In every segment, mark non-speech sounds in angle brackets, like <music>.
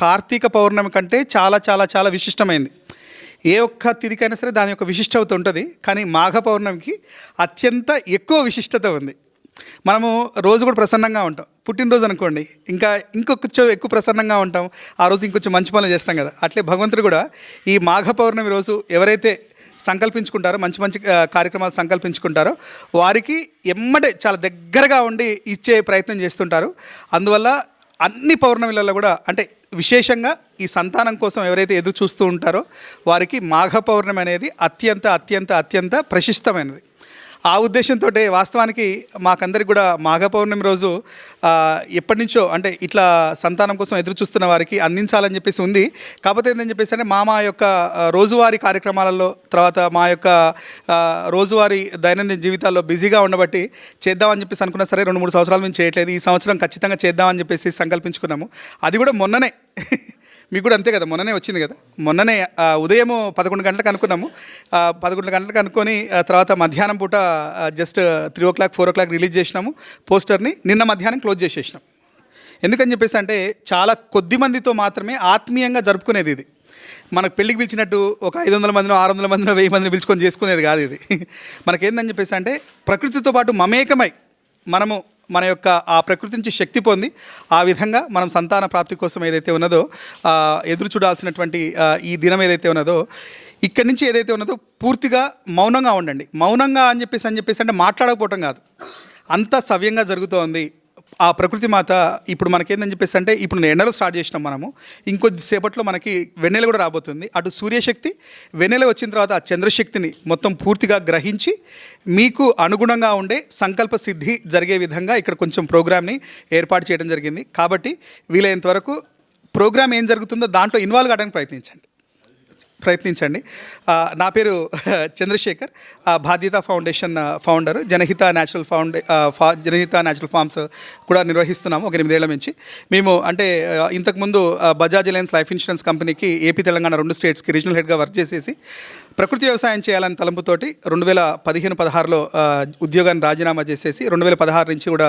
కార్తీక పౌర్ణమి కంటే చాలా చాలా చాలా విశిష్టమైంది. ఏ ఒక్క తిథికైనా సరే దాని యొక్క విశిష్టత ఉంటుంది కానీ మాఘ పౌర్ణమికి అత్యంత ఎక్కువ విశిష్టత ఉంది. మనము రోజు కూడా ప్రసన్నంగా ఉంటాం. పుట్టినరోజు అనుకోండి ఇంకా ఇంకొంచెం ఎక్కువ ప్రసన్నంగా ఉంటాం ఆ రోజు ఇంకొంచెం మంచి పనులు చేస్తాం కదా. అట్లే భగవంతుడు కూడా ఈ మాఘ పౌర్ణమి రోజు ఎవరైతే సంకల్పించుకుంటారో మంచి మంచి కార్యక్రమాలు సంకల్పించుకుంటారో వారికి ఎమ్మటే చాలా దగ్గరగా ఉండి ఇచ్చే ప్రయత్నం చేస్తుంటారు. అందువల్ల అన్ని పౌర్ణమిలలో కూడా అంటే విశేషంగా ఈ సంతానం కోసం ఎవరైతే ఎదురు చూస్తూ ఉంటారో వారికి మాఘ పౌర్ణమి అనేది అత్యంత అత్యంత అత్యంత ప్రశిష్టమైనది ఆ ఉద్దేశంతో వాస్తవానికి మాకందరికి కూడా మాఘ పౌర్ణమి రోజు ఎప్పటి నుంచో అంటే ఇట్లా సంతానం కోసం ఎదురు చూస్తున్న వారికి అందించాలని చెప్పేసి ఉంది. కాకపోతే ఏంటని చెప్పేసి అంటే మా మా యొక్క రోజువారి రోజువారీ కార్యక్రమాలలో తర్వాత మా యొక్క రోజువారి రోజువారీ దైనందిన జీవితాల్లో బిజీగా ఉండబట్టి చేద్దామని చెప్పేసి అనుకున్నా సరే రెండు మూడు సంవత్సరాల నుంచి చేయట్లేదు. ఈ సంవత్సరం ఖచ్చితంగా చేద్దామని చెప్పేసి సంకల్పించుకున్నాము. అది కూడా మొన్ననే. మీకు కూడా అంతే కదా మొన్ననే వచ్చింది కదా. మొన్ననే ఉదయం పదకొండు గంటలకు అనుకున్నాము. పదకొండు గంటలకు అనుకొని తర్వాత మధ్యాహ్నం పూట just three o'clock four o'clock release చేసినాము. పోస్టర్ని నిన్న మధ్యాహ్నం క్లోజ్ చేసేసినాం. ఎందుకని చెప్పేసి అంటే చాలా కొద్ది మందితో మాత్రమే ఆత్మీయంగా జరుపుకునేది ఇది. మనకు పెళ్ళికి పిలిచినట్టు ఒక ఐదు వందల మందినో ఆరు వందల మందినో వెయ్యి మందిని పిలుచుకొని చేసుకునేది కాదు ఇది. మనకేందని చెప్పేసి అంటే ప్రకృతితో పాటు మమేకమై మనము మన యొక్క ఆ ప్రకృతి నుంచి శక్తి పొంది ఆ విధంగా మనం సంతాన ప్రాప్తి కోసం ఏదైతే ఉన్నదో ఎదురు చూడాల్సినటువంటి ఈ దినం ఏదైతే ఉన్నదో ఇక్కడి నుంచి ఏదైతే ఉన్నదో పూర్తిగా మౌనంగా ఉండండి. మౌనంగా అని చెప్పేసి అని చెప్పేసి అంటే మాట్లాడకపోవటం కాదు. అంత సవ్యంగా జరుగుతోంది. ఆ ప్రకృతి మాత ఇప్పుడు మనకేందని చెప్పేసి అంటే ఇప్పుడు ఎండలో స్టార్ట్ చేసినాం మనము. ఇంకొద్ది సేపట్లో మనకి వెన్నెల కూడా రాబోతుంది. అటు సూర్యశక్తి వెన్నెల వచ్చిన తర్వాత ఆ చంద్రశక్తిని మొత్తం పూర్తిగా గ్రహించి మీకు అనుగుణంగా ఉండే సంకల్ప సిద్ధి జరిగే విధంగా ఇక్కడ కొంచెం ప్రోగ్రామ్ని ఏర్పాటు చేయడం జరిగింది. కాబట్టి వీలైనంత వరకు ప్రోగ్రామ్ ఏం జరుగుతుందో దాంట్లో ఇన్వాల్వ్ కావడానికి ప్రయత్నించండి. ప్రయత్నించండి. నా పేరు <laughs> Chandrashekar. Badhyata foundation founder. Janahita natural ఫౌండే ఫా జనహిత న్యాచురల్ ఫార్మ్స్ కూడా నిర్వహిస్తున్నాము ఒక ఎనిమిదేళ్ళ నుంచి. మేము అంటే ఇంతకుముందు బజాజ్ అలయన్స్ లైఫ్ ఇన్సూరెన్స్ కంపెనీకి ఏపీ తెలంగాణ రెండు స్టేట్స్కి రీజనల్ హెడ్గా వర్క్ చేసేసి ప్రకృతి వ్యవసాయం చేయాలని తలంపుతోటి రెండు వేల పదిహేను పదహారులో ఉద్యోగాన్ని రాజీనామా చేసేసి రెండు వేల పదహారు నుంచి కూడా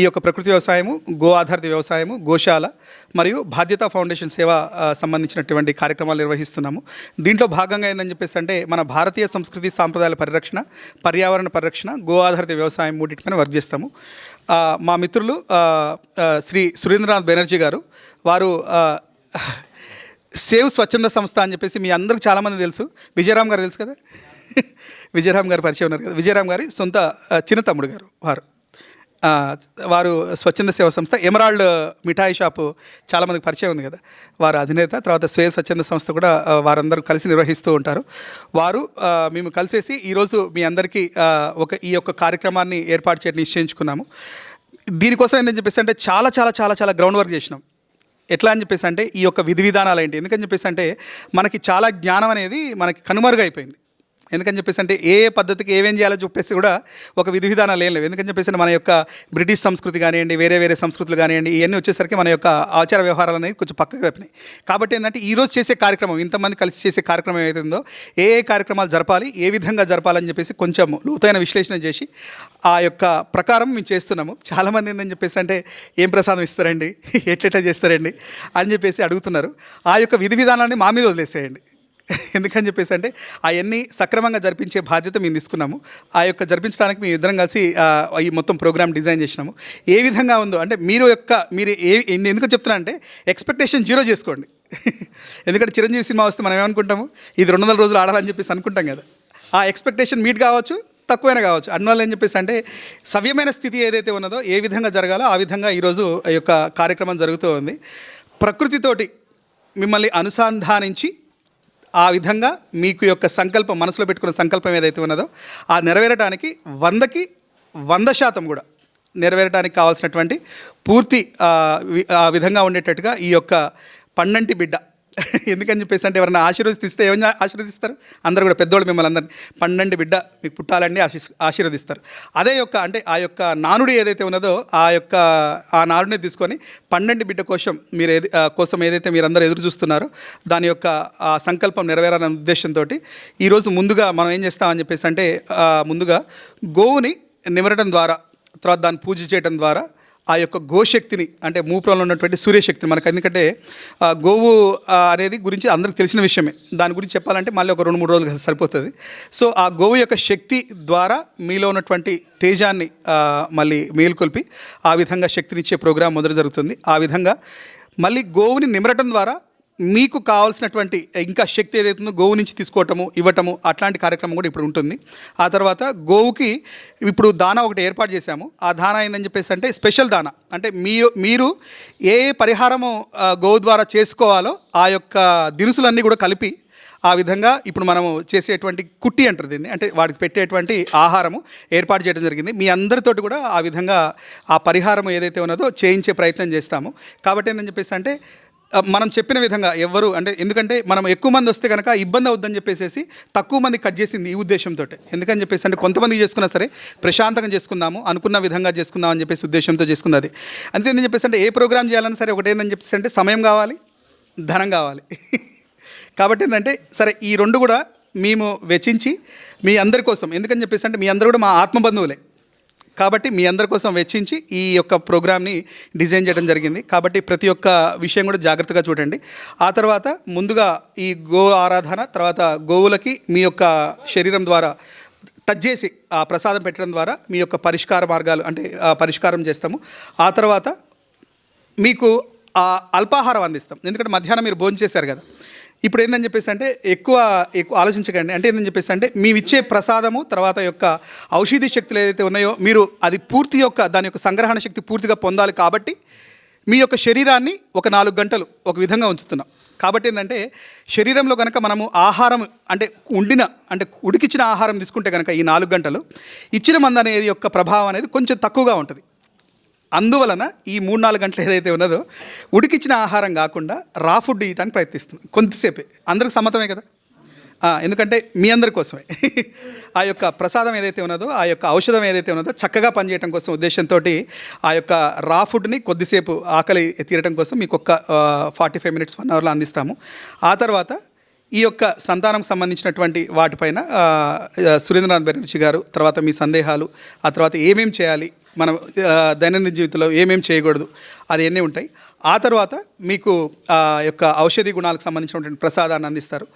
ఈ యొక్క ప్రకృతి వ్యవసాయము గో ఆధారిత వ్యవసాయము గోశాల మరియు బాధ్యత ఫౌండేషన్ సేవ సంబంధించినటువంటి కార్యక్రమాలు నిర్వహిస్తున్నాము. దీంట్లో భాగంగా ఏందని చెప్పేసి అంటే మన భారతీయ సంస్కృతి సాంప్రదాయాల పరిరక్షణ పర్యావరణ పరిరక్షణ గో ఆధారిత వ్యవసాయం మూడింటిపైన వర్క్ చేస్తాము. మా మిత్రులు శ్రీ సురేంద్రనాథ్ బెనర్జీ గారు వారు సేవ్ స్వచ్ఛంద సంస్థ అని చెప్పేసి మీ అందరికి చాలామంది తెలుసు. విజయరామ్ గారు తెలుసు కదా? <laughs> విజయరామ్ గారు పరిచయం ఉన్నారు కదా? విజయరామ్ గారి సొంత చిన్న తమ్ముడు గారు వారు. వారు స్వచ్ఛంద సేవ సంస్థ ఎమరాల్డ్ మిఠాయి షాపు చాలామందికి పరిచయం ఉంది కదా? వారు అధినేత తర్వాత స్వయం స్వచ్ఛంద సంస్థ కూడా వారందరూ కలిసి నిర్వహిస్తూ ఉంటారు. వారు మేము కలిసేసి ఈరోజు మీ అందరికీ ఒక ఈ యొక్క కార్యక్రమాన్ని ఏర్పాటు చేయడం నిశ్చయించుకున్నాము. దీనికోసం ఏంటని చెప్పేసి అంటే చాలా చాలా చాలా చాలా గ్రౌండ్ వర్క్ చేసినాం. ఎట్లా అని చెప్పేసి అంటే ఈ యొక్క విధి విధానాలు ఏంటి? ఎందుకని చెప్పేసి అంటే మనకి చాలా జ్ఞానం అనేది మనకి కనుమరుగైపోయింది. ఎందుకని చెప్పేసి అంటే ఏ పద్ధతికి ఏమేం చేయాలో చెప్పేసి కూడా ఒక విధి విధానాలు ఏం లేవు. ఎందుకని చెప్పేసి మన యొక్క బ్రిటిష్ సంస్కృతి కానివ్వండి వేరే వేరే సంస్కృతులు కానివ్వండి ఇవన్నీ వచ్చేసరికి మన యొక్క ఆచార వ్యవహారాలు అనేది కొంచెం పక్కకు తప్పినాయి. కాబట్టి ఏంటంటే ఈరోజు చేసే కార్యక్రమం ఇంతమంది కలిసి చేసే కార్యక్రమం ఏదైందో ఏ ఏ కార్యక్రమాలు జరపాలి ఏ విధంగా జరపాలని చెప్పేసి కొంచెం లోతైన విశ్లేషణ చేసి ఆ యొక్క ప్రకారం మేము చేస్తున్నాము. చాలామంది ఏంటని చెప్పేసి అంటే ఏం ప్రసాదం ఇస్తారండి? <laughs> ఎట్లెట్లా చేస్తారండి? అని చెప్పేసి అడుగుతున్నారు. ఆ యొక్క విధి విధానాన్ని మా మీద వదిలేసేయండి. <laughs> ఎందుకని చెప్పేసి అంటే అవన్నీ సక్రమంగా జరిపించే బాధ్యత మేము తీసుకున్నాము. ఆ యొక్క జరిపించడానికి మేము ఇద్దరం కలిసి ఈ మొత్తం ప్రోగ్రామ్ డిజైన్ చేసినాము. ఏ విధంగా ఉందో అంటే మీరు యొక్క మీరు ఏ ఎందుకు చెప్తున్నా అంటే ఎక్స్పెక్టేషన్ జీరో చేసుకోండి. <laughs> ఎందుకంటే చిరంజీవి సినిమా వస్తే మనం ఏమనుకుంటాము? ఇది రెండు వందల రోజులు ఆడాలని చెప్పేసి అనుకుంటాం కదా. ఆ ఎక్స్పెక్టేషన్ మీట్ కావచ్చు తక్కువైనా కావచ్చు. అందువల్ల ఏం చెప్పేసి అంటే సవ్యమైన స్థితి ఏదైతే ఉన్నదో ఏ విధంగా జరగాలో ఆ విధంగా ఈరోజు ఈ యొక్క కార్యక్రమం జరుగుతూ ఉంది. ప్రకృతితోటి మిమ్మల్ని అనుసంధానించి ఆ విధంగా మీకు యొక్క సంకల్పం మనసులో పెట్టుకున్న సంకల్పం ఏదైతే ఉన్నదో ఆ నెరవేరడానికి వందకి వంద శాతం కూడా నెరవేరడానికి కావాల్సినటువంటి పూర్తి ఆ, ఆ విధంగా ఉండేటట్టుగా ఈ యొక్క పన్నంటి బిడ్డ <laughs> ఎందుకని చెప్పేసి అంటే ఎవరైనా ఆశీర్వదిస్తే ఏమైనా ఆశీర్వదిస్తారు? అందరు కూడా పెద్దోళ్ళు మిమ్మల్ని అందరిని. పన్నెండు బిడ్డ మీకు పుట్టాలని ఆశీ ఆశీర్వదిస్తారు. అదే యొక్క అంటే ఆ యొక్క నానుడి ఏదైతే ఉన్నదో ఆ యొక్క ఆ నానుడిని తీసుకొని పన్నెండు బిడ్డ కోసం మీరు ఏది ఆ, కోసం ఏదైతే మీరందరూ ఎదురు చూస్తున్నారో దాని యొక్క ఆ సంకల్పం నెరవేరాలనే ఉద్దేశంతో ఈరోజు ముందుగా మనం ఏం చేస్తామని చెప్పేసి అంటే ముందుగా గోవుని నిమరడం ద్వారా తర్వాత దాన్ని పూజ చేయడం ద్వారా ఆ యొక్క గోశక్తిని అంటే మూపురంలో ఉన్నటువంటి సూర్యశక్తిని మనకు ఎందుకంటే గోవు అనేది గురించి అందరికి తెలిసిన విషయమే. దాని గురించి చెప్పాలంటే మళ్ళీ ఒక రెండు మూడు రోజులు సరిపోతుంది. సో ఆ గోవు యొక్క శక్తి ద్వారా మీలో ఉన్నటువంటి తేజాన్ని మళ్ళీ మేలుకొల్పి ఆ విధంగా శక్తినిచ్చే ప్రోగ్రాం మొదలు జరుగుతుంది. ఆ విధంగా మళ్ళీ గోవుని నిమరటం ద్వారా మీకు కావాల్సినటువంటి ఇంకా శక్తి ఏదైతుందో గోవు నుంచి తీసుకోవటము ఇవ్వటము అట్లాంటి కార్యక్రమం కూడా ఇప్పుడు ఉంటుంది. ఆ తర్వాత గోవుకి ఇప్పుడు దానా ఒకటి ఏర్పాటు చేశాము. ఆ దానా ఏందని చెప్పేసి అంటే స్పెషల్ దానా. అంటే మీ మీరు ఏ పరిహారము గోవు ద్వారా చేసుకోవాలో ఆ యొక్క దినుసులన్నీ కూడా కలిపి ఆ విధంగా ఇప్పుడు మనము చేసేటువంటి కుట్టి అంటారు దీన్ని. అంటే వాడికి పెట్టేటువంటి ఆహారము ఏర్పాటు చేయడం జరిగింది. మీ అందరితోటి కూడా ఆ విధంగా ఆ పరిహారం ఏదైతే ఉన్నదో చేయించే ప్రయత్నం చేస్తాము. కాబట్టి ఏంటని చెప్పేసి అంటే మనం చెప్పిన విధంగా ఎవరు అంటే ఎందుకంటే మనం ఎక్కువ మంది వస్తే కనుక ఇబ్బంది అవుద్దని చెప్పేసి తక్కువ మంది కట్ చేసింది ఈ ఉద్దేశంతో ఎందుకని చెప్పేసి అంటే కొంతమంది చేసుకున్నా సరే ప్రశాంతంగా చేసుకుందాము అనుకున్న విధంగా చేసుకుందాం అని చెప్పేసి ఉద్దేశంతో చేసుకుంది అది. అంతేందని చెప్పేసి అంటే ఏ ప్రోగ్రామ్ చేయాలన్నా సరే ఒకటేందని చెప్పేసి అంటే సమయం కావాలి ధనం కావాలి. <laughs> కాబట్టి ఏంటంటే సరే ఈ రెండు కూడా మేము వెచ్చించి మీ అందరి కోసం ఎందుకని చెప్పేసి అంటే మీ అందరు కూడా మా ఆత్మబంధువులే. కాబట్టి మీ అందరి కోసం వెచ్చించి ఈ యొక్క ప్రోగ్రామ్ని డిజైన్ చేయడం జరిగింది. కాబట్టి ప్రతి ఒక్క విషయం కూడా జాగ్రత్తగా చూడండి. ఆ తర్వాత ముందుగా ఈ గో ఆరాధన తర్వాత గోవులకి మీ యొక్క శరీరం ద్వారా టచ్ చేసి ఆ ప్రసాదం పెట్టడం ద్వారా మీ యొక్క పరిష్కార మార్గాలు అంటే పరిష్కారం చేస్తాము. ఆ తర్వాత మీకు ఆ అల్పాహారం అందిస్తాం. ఎందుకంటే మధ్యాహ్నం మీరు భోజనం చేశారు కదా. ఇప్పుడు ఏందని చెప్పేసి అంటే ఎక్కువ ఎక్కువ ఆలోచించకండి. అంటే ఏందని చెప్పేసి అంటే మేము ఇచ్చే ప్రసాదము తర్వాత యొక్క ఔషధి శక్తులు ఏదైతే ఉన్నాయో మీరు అది పూర్తి యొక్క దాని యొక్క సంగ్రహణ శక్తి పూర్తిగా పొందాలి కాబట్టి మీ యొక్క శరీరాన్ని ఒక నాలుగు గంటలు ఒక విధంగా ఉంచుతున్నాం. కాబట్టి ఏంటంటే శరీరంలో కనుక మనము ఆహారం అంటే ఉండిన అంటే ఉడికిచ్చిన ఆహారం తీసుకుంటే కనుక ఈ నాలుగు గంటలు ఇచ్చిన మంద అనేది యొక్క ప్రభావం అనేది కొంచెం తక్కువగా ఉంటుంది. అందువలన ఈ మూడు నాలుగు గంటలు ఏదైతే ఉన్నదో ఉడికిచ్చిన ఆహారం కాకుండా రా ఫుడ్ ఇవ్వడానికి ప్రయత్నిస్తుంది కొంతసేపే అందరికి సమ్మతమే కదా? ఎందుకంటే మీ అందరి కోసమే. ఆ యొక్క ప్రసాదం ఏదైతే ఉన్నదో ఆ యొక్క ఔషధం ఏదైతే ఉన్నదో చక్కగా పనిచేయడం కోసం ఉద్దేశంతో ఆ యొక్క రా ఫుడ్ని కొద్దిసేపు ఆకలి తీరడం కోసం మీకు ఒక్క ఫార్టీ ఫైవ్ మినిట్స్ వన్ అవర్లో అందిస్తాము. ఆ తర్వాత ఈ యొక్క సంతానం సంబంధించినటువంటి వాటిపైన సురేంద్రనాథ్ బెనర్జీ గారు తర్వాత మీ సందేహాలు ఆ తర్వాత ఏమేం చేయాలి మనం దైనందిన జీవితంలో ఏమేమి చేయకూడదు అది ఎన్ని ఉంటాయి. ఆ తర్వాత మీకు ఆ యొక్క ఔషధి గుణాలకు సంబంధించినటువంటి ప్రసాదాన్ని అందిస్తారు.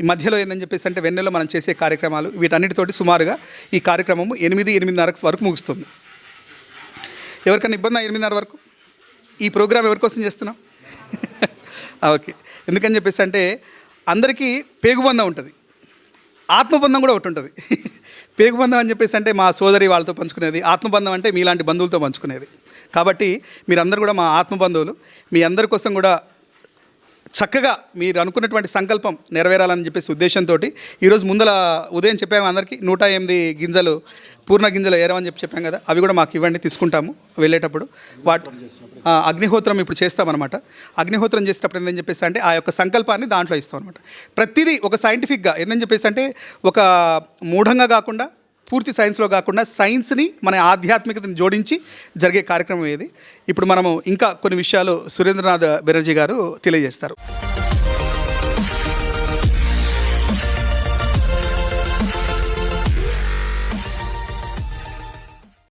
ఈ మధ్యలో ఏందని చెప్పేసి అంటే వెన్నెలో మనం చేసే కార్యక్రమాలు వీటన్నిటితోటి సుమారుగా ఈ కార్యక్రమము ఎనిమిది ఎనిమిదిన్నర వరకు ముగుస్తుంది. ఎవరికైనా ఇబ్బంది ఎనిమిదిన్నర వరకు? ఈ ప్రోగ్రామ్ ఎవరికోసం చేస్తున్నాం <laughs> ఓకే. ఎందుకని చెప్పేసి అంటే అందరికీ పేగుబంధం ఉంటుంది. ఆత్మబంధం కూడా ఒకటి ఉంటుంది. <laughs> పేగుబంధం అని చెప్పేసి అంటే మా సోదరి వాళ్ళతో పంచుకునేది. ఆత్మబంధం అంటే మీలాంటి బంధువులతో పంచుకునేది. కాబట్టి మీరందరూ కూడా మా ఆత్మబంధువులు మీ అందరి కోసం కూడా చక్కగా మీరు అనుకున్నటువంటి సంకల్పం నెరవేరాలని చెప్పేసి ఉద్దేశంతో ఈరోజు ముందల ఉదయం చెప్పాము అందరికీ నూట ఎనిమిది గింజలు పూర్ణ గింజల ఏరమని చెప్పి చెప్పాం కదా అవి కూడా మాకు ఇవ్వండి తీసుకుంటాము వెళ్ళేటప్పుడు. వాటి అగ్నిహోత్రం ఇప్పుడు చేస్తామన్నమాట. అగ్నిహోత్రం చేసేటప్పుడు ఏంటని చెప్పేసి అంటే ఆ యొక్క సంకల్పాన్ని దాంట్లో ఇస్తాం అనమాట ప్రతిదీ ఒక సైంటిఫిక్గా ఏంటని చెప్పేసి అంటే ఒక మూఢంగా కాకుండా పూర్తి సైన్స్లో కాకుండా సైన్స్ని మన ఆధ్యాత్మికతని జోడించి జరిగే కార్యక్రమం ఏది? ఇప్పుడు మనము ఇంకా కొన్ని విషయాలు సురేంద్రనాథ్ బెనర్జీ గారు తెలియజేస్తారు.